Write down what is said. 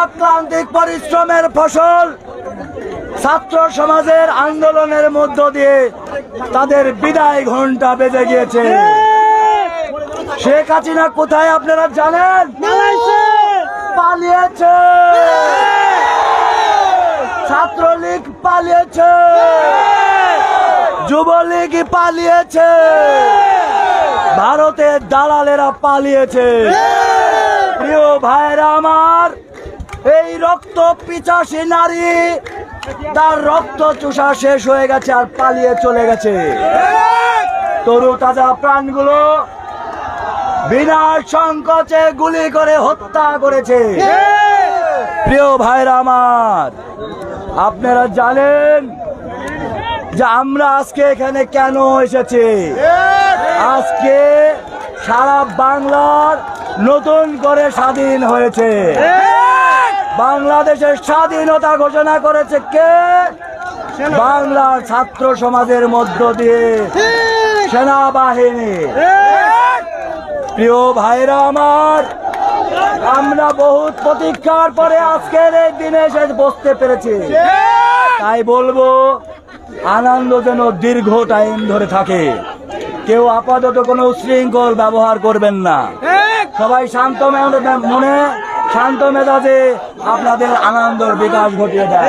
অক্লান্তিক পরিশ্রমের ফসল ছাত্র সমাজের আন্দোলনের মধ্য দিয়ে তাদের বিদায় ঘণ্টা বেজে গিয়েছে। শেখ হাসিনা কোথায় আপনারা জানেন? পালিয়েছে। ছাত্রলীগ পালিয়েছে। যুবলীগ পালিয়েছে। ভারতের দালালেরা পালিয়েছে। প্রিয় ভাইরা আমার, এই রক্ত পিচাসী নারী, তার রক্ত চুষা শেষ হয়ে গেছে আর পালিয়ে চলে গেছে। তরু তাজা প্রাণগুলো বিনা সংকোচে গুলি করে হত্যা করেছে। প্রিয় ভাইরা আমার, আপনারা জানেন যে আমরা আজকে এখানে কেন এসেছি? আজকে সারা বাংলার নতুন করে স্বাধীন হয়েছে। বাংলাদেশের স্বাধীনতা ঘোষণা করেছে কে? বাংলার ছাত্র সমাজের মধ্য দিয়ে সেনাবাহিনী। প্রিয় ভাইরা আমার, আমরা বহুত প্রতীক্ষার পরে আজকের এই দিনে এসে বসতে পেরেছি। তাই বলব, আনন্দ যেন দীর্ঘ টাইম ধরে থাকে। কেউ আপাতত কোনো উশৃঙ্খল ব্যবহার করবেন না। সবাই শান্ত মনে শান্ত মেজাজে আপনাদের আনন্দর বিকাশ ঘটিয়ে দেয়।